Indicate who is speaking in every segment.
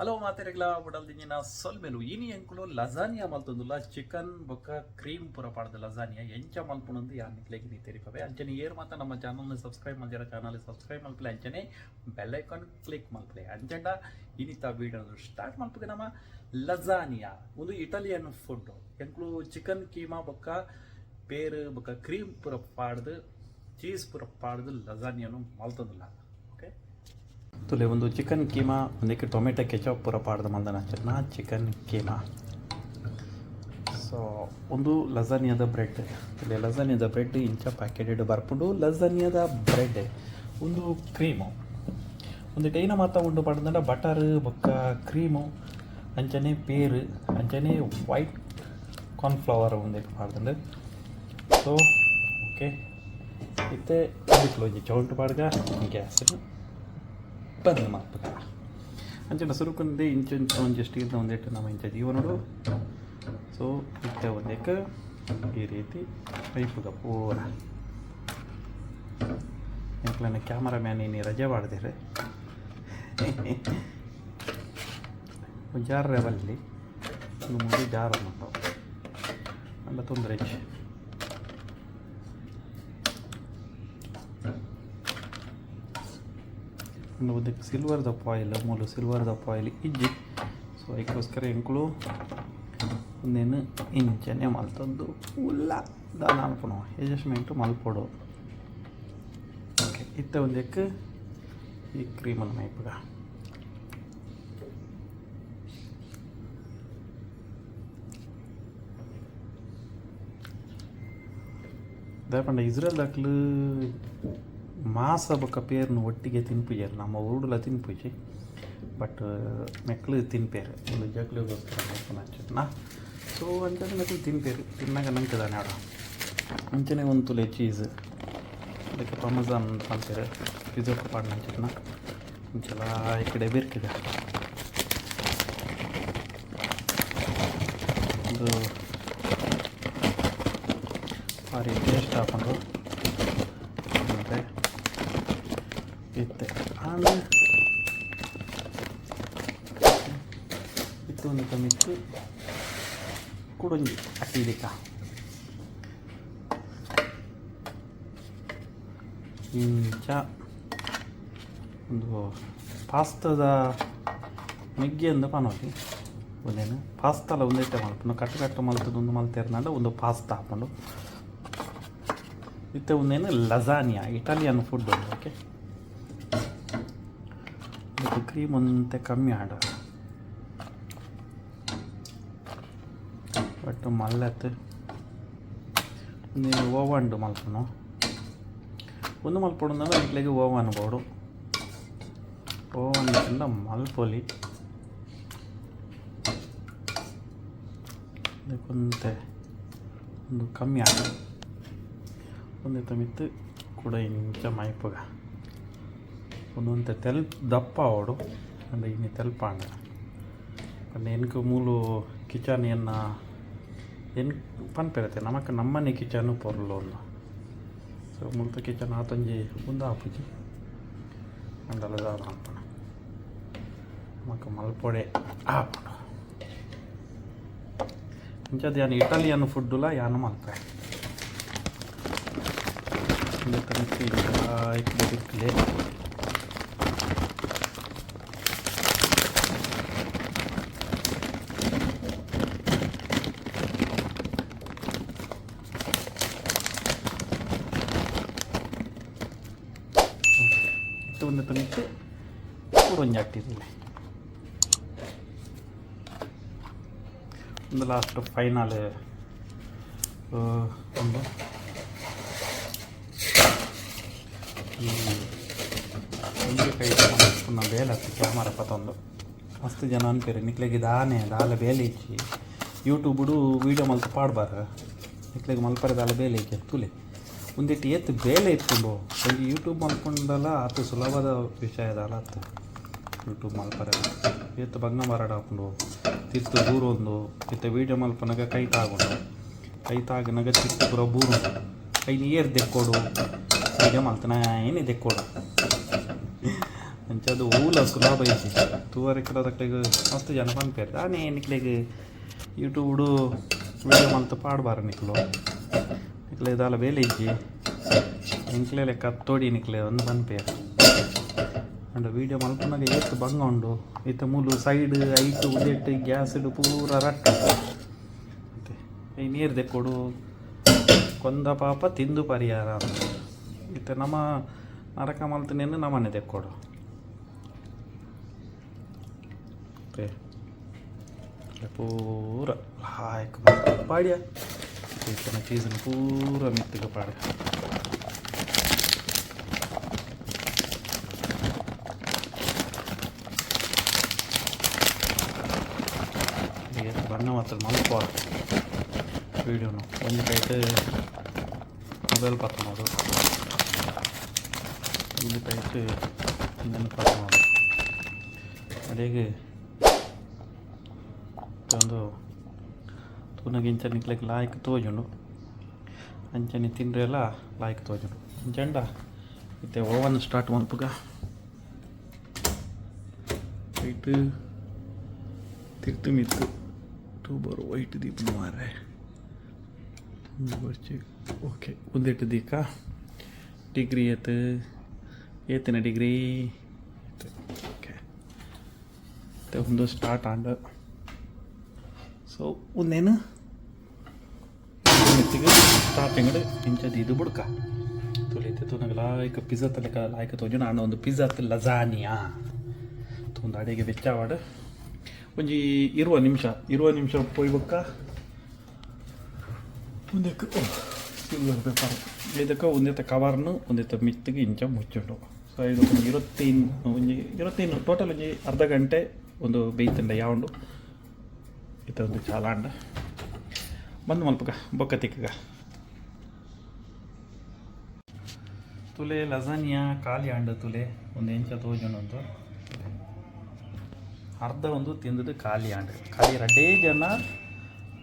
Speaker 1: Hello ಮಾತೆರೆಗ್ಲ ಬುಡಲ್ದಿಂಜಿನ ಸೊಲ್ಮೆಲು. ಇನಿ ಎಂಕುಲು ಲಜಾನಿಯಾ ಮಲ್ತೊಂದುಲ್ಲ. ಚಿಕನ್, ಬೊಕ್ಕ, ಕ್ರೀಮ್ ಪೂರ ಪಾಡ್ದ ಲಜಾನಿಯಾ. ಎಂಚ ಮಲ್ಪುನಂದು ಯಾನ್ ನಿಕ್ಲೆಗೆ ನೀ ತೆರಿಪವೆ. ಅಂಚನೆ ಏರ್ ಮಾತ ನಮ್ಮ ಚಾನಲ್ನ ಸಬ್ಸ್ಕ್ರೈಬ್ ಮಾಡಿರ ಚಾನಲ್ ಸಬ್ಸ್ಕ್ರೈಬ್ ಮಲ್ಪಲೆ. ಅಂಚನೆ ಐಕಾನ್ ಕ್ಲಿಕ್ ಮಲ್ಪಲೆ. ಅಂಚಂಡ ಇನಿತ ವೀಡಿಯೋ ಸ್ಟಾರ್ಟ್ ಮಲ್ಪಗೆ ನಮ್ಮ ಲಜಾನಿಯಾ. ಒಂದು ಇಟಲಿಯನ್ ಫುಡ್ ಎಂಕುಲು ಚಿಕನ್, ಕೀಮಾ, ಬೊಕ್ಕ, ಪೇರ್, ಬೊಕ್ಕ, ಕ್ರೀಮ್ ಪೂರ ಪಾಡ್ದು, ಚೀಸ್ ಪೂರ ಪಾಡ್ದು ಲಜಾನಿಯನ್ನು ಮಲ್ತೊಂದುಲ್ಲ. ತುಲೆ ಒಂದು ಚಿಕನ್ ಕೀಮಾ, ಒಂದಕ್ಕೆ ಟೊಮೆಟೊ ಕೆಚಪ್ ಪೂರ ಪಾಡ್ದ ಮಂದನ. ಚೆನ್ನ ಚಿಕನ್ ಕೀಮಾ. ಸೊ ಒಂದು ಲಸಾನಿಯಾದ ಬ್ರೆಡ್ ತುಲೆ ಲಸಾನಿಯಾದ ಬ್ರೆಡ್ ಇಂಚ ಪ್ಯಾಕೆಟ್ ಇಡು ಬರ್ಪುಂಡು. ಲಸಾನಿಯಾದ ಬ್ರೆಡ್ ಒಂದು ಕ್ರೀಮು ಒಂದು ಟೈನ ಮಾತ ಉಂಡು ಪಾಡ್ದಂದ್ರೆ ಬಟರ್, ಬೊಕ್ಕ ಕ್ರೀಮು ಅಂಚನೆ ಪೇರು ಅಂಚನೆ ವೈಟ್ ಕಾರ್ನ್ಫ್ಲವರ್ ಒಂದಕ್ಕೆ ಪಾಡ್ದಂಡು ಸೊ ಓಕೆ ಇತ್ತೆ ಚೌಂಟು ಪಾಡ್ಗ ಗ್ಯಾಸ್ ಬಂದ್ ಅಂಚೆ ಅಂಚನ ಸುರುಕುಂದೆ ಇಂಚೊಂಚು ಇದ್ದ ಒಂದೆಟ್ಟು ನಮ್ಮ ಇಂಚ ಜೀವನಡು ಸೊ ಇತ್ತ ಒಂದಕ್ಕೆ ಈ ರೀತಿ ಪೈಪುಗ ಪೂರ. ಎಂಕ್ಲನ್ನ ಕ್ಯಾಮರಾಮ್ಯಾನ್ ಇನ್ನೀ ರಜೆ ಮಾಡಿದಿರಿ ಜಾರ ಬಲ್ಲಿ. ಮುಂದೆ ಜಾರ ಮಾಡ್ತಾವೆ ಅಂಡ ತೊಂದರೆ ಅದಕ್ಕೆ ಸಿಲ್ವರ್ ದಪ್ಪ ಆಯಿಲ್, ಮೂಲು ಸಿಲ್ವರ್ ದಪ್ಪ ಆಯಿಲ್ ಇಜ್ಜಿ. ಸೊ ಅದಕ್ಕೋಸ್ಕರ ಹೆಂಕ್ಳು ಒಂದೇನು ಇಂಚನೆ ಮಲ್ತದ್ದು ಉಲ್ಲ ದಾನ ಅನ್ಕೊಣ ಅಡ್ಜಸ್ಟ್ಮೆಂಟು ಮಲ್ಪೊಡು. ಓಕೆ ಇತ್ತ ಒಂದಕ್ಕೆ ಈ ಕ್ರೀಮನ್ನು ಮೈಪಗ ದಯಪಂಡ ಇಸ್ರೇಲ್ ದಾಖಲು ಮಾಸ ಬೊಕ್ಕ ಪೇರ್ನು ಒಟ್ಟಿಗೆ ತಿನ್ಪುಜರು ನಮ್ಮ ಊರುಲ ತಿನ್ಪುಜಿ ಬಟ್ ಮೆಕ್ಳು ತಿನ್ಪೇರು ಒಂದು ಜಗ್ಲಿಗೋಸ್ಕರ ಹಚ್ಚಿದ್ನ ಸೊ ಅಂಚನೆ ಮೆಕ್ಳು ತಿನ್ಪೇರು ತಿನ್ನಾಗ ನಂಗೆ ಆಡ. ಅಂಚನೆ ಒಂದು ತುಲೆ ಚೀಸ್ ಅದಕ್ಕೆ ಅಂತ ಅಂತಾರೆ ಪಿಜ್ಜಾ ಕಪಾಡ್ ನಂಚಿನ ಒಂಚಲ ಈ ಕಡೆ ಬೇರ್ಕಿದೆ. ಒಂದು ಭಾರಿ ಟೇಸ್ಟ್ ಹಾಕೊಂಡು ಮತ್ತೆ ಇತ್ತೆ ಆಮೇಲೆ ಇತ್ತು ಒಂದು ಕಮ್ಮಿತ್ತು ಕುಡಂಜಿ ಅಟ್ಟಿಲಿಕ್ಕ ಇಂಚ ಒಂದು ಪಾಸ್ತದ ಮೆಗ್ಗೆ ಅಂದ ಪನೋಲಿ ಒಂದೇನು ಪಾಸ್ತಲ ಒಂದೈತೆ ಮಲ್ಪನು ಕಟ್ಟು ಕಟ್ಟು ಮಲ್ತದ್ದು ಒಂದು ಮಲ್ತೇರ್ನಂಡ ಒಂದು ಪಾಸ್ತಾ ಹಾಕೊಂಡು ಇತ್ತೆ ಒಂದೇನು ಲಜಾನಿಯಾ ಇಟಾಲಿಯನ್ ಫುಡ್ ಒಂದು ಓಕೆ ಇದು ಕ್ರೀಮ್ ಒಂತೆ ಕಮ್ಮಿ ಆಡ ಬಟ್ ಮಲ್ಲತ್ತು ಒಂದೇನು ಓವನ್ ಮಲ್ಪನು ಒಂದು ಮಲ್ಪೊಡು ಅಂದ್ರೆ ಇಟ್ಲಿಗೆ ಓವನ್ ಬೋಡು ಓವನ್ ಇಂದ ಮಲ್ಪೊಲಿ ಅದಕ್ಕೊಂತೆ ಒಂದು ಕಮ್ಮಿ ಆಡ ಒಂದೇ ತಮಿತ್ತು ಕೂಡ ಇಂಚ ಮೈಪುಗ ಒಂದೊಂತೆ ತೆಲ್ಪ್ ದಪ್ಪ ಅವಡು ಅಂದ್ರೆ ಇನ್ನು ತೆಲ್ಪ ಅಂಡ ಅಂದ್ರೆ ಎನ್ಕು ಮೂಲು ಕಿಚನ್ ಎನ್ನ ಎನ್ ಪನ್ಪೆರತೆ ನಮಕ್ ನಮ್ಮನೆ ಕಿಚನು ಪೊರ್ಲು ಒಂದು ಸೊ ಮುಲ್ತ ಕಿಚನ್ ಆತೊಂಜಿ ಒಂದು ಆಪುಜಿ ಅಂಡಲ ದಾದ ಅಂಪಣ ನಮಕ್ ಮಲ್ಪೊಡೆ ಆಪುಂಡು ಇಂಚದ ಯಾನು ಇಟಾಲಿಯನ್ ಫುಡ್ಡುಲ ಯಾನು ಮಲ್ಪೆ இந்த தனிக்கு இப்படி இருக்குல்லே ಒಂದು ತನಿಕ್ಕೆ ಒಂದು ಹಾಕ್ತಿದ್ದಿಲ್ಲ ಒಂದು ಲಾಸ್ಟ್ ಫೈನಲ್ ಒಂದು. ಒಂದು ಕೈ ನಮ್ಮ ಬೇಲೆ ಹತ್ತಿ ಕ್ಯಾಮರ ಪತ್ತೊಂದು ಮಸ್ತ್ ಜನ ಅನ್ಪೇರಿ ನಿಕ್ಲೆಗೆ ದಾನೆ ದಾಲ ಬೇಲೆ ಇಚ್ಚಿ ಯೂಟ್ಯೂಬುಡು ವೀಡಿಯೋ ಮಲ್ತು ಪಾಡ್ಬಾರ ನಿಕ್ಲೆಗೆ ಮಲ್ಪರೆ ದಾಲ ಬೇಲೆ ಇಚ್ಚಿ ತುಲೆ ಒಂದಿಟ್ಟು ಎತ್ತು ಬೇಲೆ ಇಟ್ಕೊಂಡು ಅಲ್ಲಿ ಯೂಟ್ಯೂಬ್ ಮಾಡ್ಕೊಂಡಲ್ಲ ಅತ್ತು ಸುಲಭದ ವಿಷಯ ಅದಲ್ಲ ಅತ್ತು. ಯೂಟ್ಯೂಬ್ ಮಲ್ಪರೆ. ಎತ್ತು ಭಗ್ನ ಮಾರಾಟ ಹಾಕೊಂಡು ತಿರ್ತು ದೂರ ಒಂದು, ಇತ್ತ ವೀಡಿಯೋ ಮಲ್ಪನಾಗ ಕೈ ತಾಗೊಂಡು, ಕೈ ತಾಗಿನಾಗ ತಿರ್ತು ಪುರ ಬೂರು. ಕೈ ನೀರು ದೆಕ್ಕೋಡು. ವೀಡಿಯೋ ಮಲ್ತನ ಏನೇ ದೆಕ್ಕೋಡು. ಅಂಚದು ಊಲ ಸುಲಭ ಐತಿ. ತೂವರೆ ಕಿಲೋದಕ್ಲಿಗೆ ಮಸ್ತ್ ಜನ ಪನ್ಪೇರು ದಾನೆ ನಿಕ್ಲಿಗೆ ಯೂಟ್ಯೂಬ್ಡು ವೀಡಿಯೋ ಮಲ್ತು ಪಾಡ್ಬಾರ ನಿಕ್ಲು. ನಿಕ್ಲೆ ಇದಾಲ ಬೇಲೆ ಇಜ್ಜಿ ನಿಕ್ಲೆ ಲೆಕ್ಕ ತೋಡಿ ನಿಕ್ಲೆ ಒಂದು ಪನ್ಪೇರು ಅಂಡ್ ವಿಡಿಯೋ ಮಲ್ಪನಾಗ ಏತ್ ಬಂಗ ಉಂಡು. ಇತ್ತ ಮೂಲು ಸೈಡ್ ಐಟ್ ಉದೆಟ್ ಗ್ಯಾಸ್ ಇಡು ಪೂರ ರಟ್ಟ. ಮತ್ತೆ ಈ ನೀರು ತೆಕ್ಕೊಡು ಕೊಂದ ಪಾಪ ತಿಂದು ಪರಿಹಾರ ಅಂತ. ಇತ್ತ ನಮ್ಮ ನರಕ ಮಲ್ತನೇನು ನಮ್ಮನೆ ತೆಕ್ಕೊಡು ಪೂರ ಲಾಯಕ್ ಪಾಡ್ಯ? ಇತ್ತನ ಚೀಸನ ಪೂರ ಮಿತ್ತಿಗೆ ಪಾಡ್ಯ ಹೀಗೆ ಬಣ್ಣ ಮಾತ್ರ ಮಲ್ಪ ವೀಡಿಯೋನು ಒಂದು ಕೈಟ್ ಮೊಬೈಲ್ ಪತ್ತ ಮಾಡು ಒಂದು ಕೈಟ್ ಇದನ್ನು ಪತ್ತ ಮಾಡು ಅಡಿಗೆ ಒಂದು ತೂನಗಿಂಚ ನಿಕ್ಲಿಕ್ಕೆ ಲಾಯ್ಕ್ ತೋಜುಂಡು. ಅಂಚನೆ ತಿಂದ್ರೆ ಎಲ್ಲ ಲಾಯ್ಕ್ ತೋಜುಂಡು. ಅಂಚಂಡ ಮತ್ತೆ ಓವನ್ ಸ್ಟಾರ್ಟ್ ಮಲ್ಪುಗ ವೈಟ್, ತಿರ್ತು ಮಿತ್ತು ಟೂಬರ್ ವೈಟ್ ದೀಪ ಮಾರೆ ಓಕೆ ಒಂದೆಟ್ಟು ದೀಕ. ಡಿಗ್ರಿ ಏತ್, ಏತಿನ ಡಿಗ್ರಿ. ಓಕೆ. ಒಂದು ಸ್ಟಾರ್ಟ್ ಆಂಡ ಸೊ ಒಂದೇನು ಮೆತ್ತಿಗೆ ಸ್ಟಾರ್ಟಿಂಗ್ ಇಂಚದು ಇದು ಬುಡ್ಕ ತುಳಿತೆ ತುನಗ ಲಾಯ್ಕ ಪಿಜ್ಜಾ ತಲೆಕ ಲಾಯ್ಕ ತೋಜು ನಾನು ಒಂದು ಪಿಜ್ಜಾ ಲಜಾನಿಯಾ ಒಂದು ಅಡಿಗೆ ವೆಚ್ಚವಾಡ ಒಂಜಿ ಇರುವ ನಿಮಿಷ ಇರುವ ನಿಮಿಷ ಪೋಯ್ಬಕ್ಕ ಒಂದಕ್ಕೆ ಪೇಪರ್ ಇದಕ್ಕೆ ಒಂದೆತ್ತ ಕವರ್ನು ಒಂದೆತ್ತ ಮಿತ್ತಿಗೆ ಇಂಚ ಮುಚ್ಚುಂಡು ಸೊ ಇದು ಒಂದು ಒಂಜಿ ಇರುವತ್ತೈನು ಟೋಟಲ್ ಒಂಜಿ ಅರ್ಧ ಗಂಟೆ ಒಂದು ಬೇಯ್ತಂಡ ಯಾವಂಡು ಒಂದು ಚಾಲಾಂಡ ಬಂದು ಮಲ್ಪಕ ಬೊಕ್ಕ ತಿಕ್ಕಗ. ತುಲೆ ಲಸಾನಿಯ ಖಾಲಿ ಅಂಡ ತುಲೆ, ಒಂದು ಎಂಚ ತೋಜುಂಡು ಅರ್ಧ ಒಂದು ತಿಂದದ್ದು ಖಾಲಿ ಆಂಡ್. ಖಾಲಿ ರಡ್ಡೇ ಜನ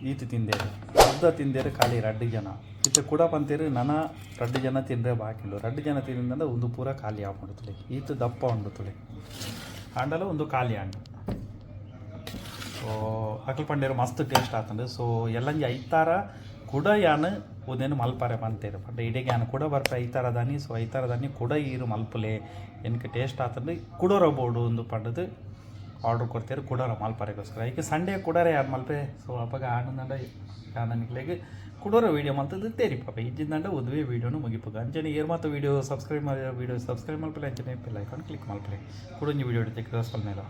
Speaker 1: ಈತು ತಿಂದೇರು. ಅರ್ಧ ತಿಂದೇರು ಖಾಲಿ ರಡ್ಡು ಜನ. ಇತ್ತ ಕೂಡ ಬಂತೇರು ನನ ರಡ್ಡು ಜನ ತಿಂದ್ರೆ ಬಾಕಿಲು ರಡ್ಡು ಜನ ತಿಂದ್ರೆ ಒಂದು ಪೂರ ಖಾಲಿ ಆಗ್ಬಿಡುತ್ತಲೆ ಈತು ದಪ್ಪ ಉಂಡುತ್ತಲೆ ಆಂಡಲ ಒಂದು ಖಾಲಿ ಸೊ ಅಕಲ್ ಪಂಡೇರು ಮಸ್ತ್ ಟೇಸ್ಟ್ ಆತಂಡು ಸೊ ಎಲ್ಲಂಜಿ ಐತಾರ ಕೂಡ ಯಾನು ಉದೇನು ಮಲ್ಪಾರೆ ಬಂತೇರು ಬಟ್ ಇಡೀ ಯಾನು ಕೂಡ ಬರ್ಪ ಐತಾರ ದಾನಿ. ಸೊ ಐತಾರ ದಾನಿ ಕೂಡ ಈರು ಮಲ್ಪುಲೆ. ಎನ್ಕೆ ಟೇಸ್ಟ್ ಆತಂಡು ಕುಡೋರ ಬೋರ್ಡು ಒಂದು ಪಂಡದು ಆರ್ಡ್ರ್ ಕೊಡ್ತೀರಿ ಕುಡೋರ ಮಲ್ಪಾರೆಗೋಸ್ಕರ. ಈಗ ಸಂಡೇ ಕುಡೋರೆ ಯಾರು ಮಲ್ಪೆ? ಸೊ ಅಪ್ಪಾಗ ಆನಂದಂಡ ಯಾನಿಕ್ಲೆಗೆ ಕೊಡೋರ ವೀಡಿಯೋ ಮಲ್ತದ್ದು ತೇರಿ ಪಾಪ. ಇಜ್ಜಿಂದಂಡ ಉದ್ವೆ ವೀಡಿಯೋನು ಮುಗಿಪುಗ. ಅಂಚನೆ ಏರ್ ಮಾತು ವೀಡಿಯೋ ಸಬ್ಸ್ಕ್ರೈಬ್ ಮಾಡಿ ವೀಡಿಯೋ ಸಬ್ಸ್ಕ್ರೈಬ್ ಮಾಡ್ಪಿಲ್ಲ ಅಂಚನೆ ಬೆಲ್ ಐಕಾನ್ ಕ್ಲಿಕ್ ಮಾಡ್ಪಿಲ್ಲ ಕುಡೊಂಜಿ ವೀಡಿಯೋ ಇಡ್ತೀವಿ ಸ್ವಲ್ಪ ಮೇಲೆ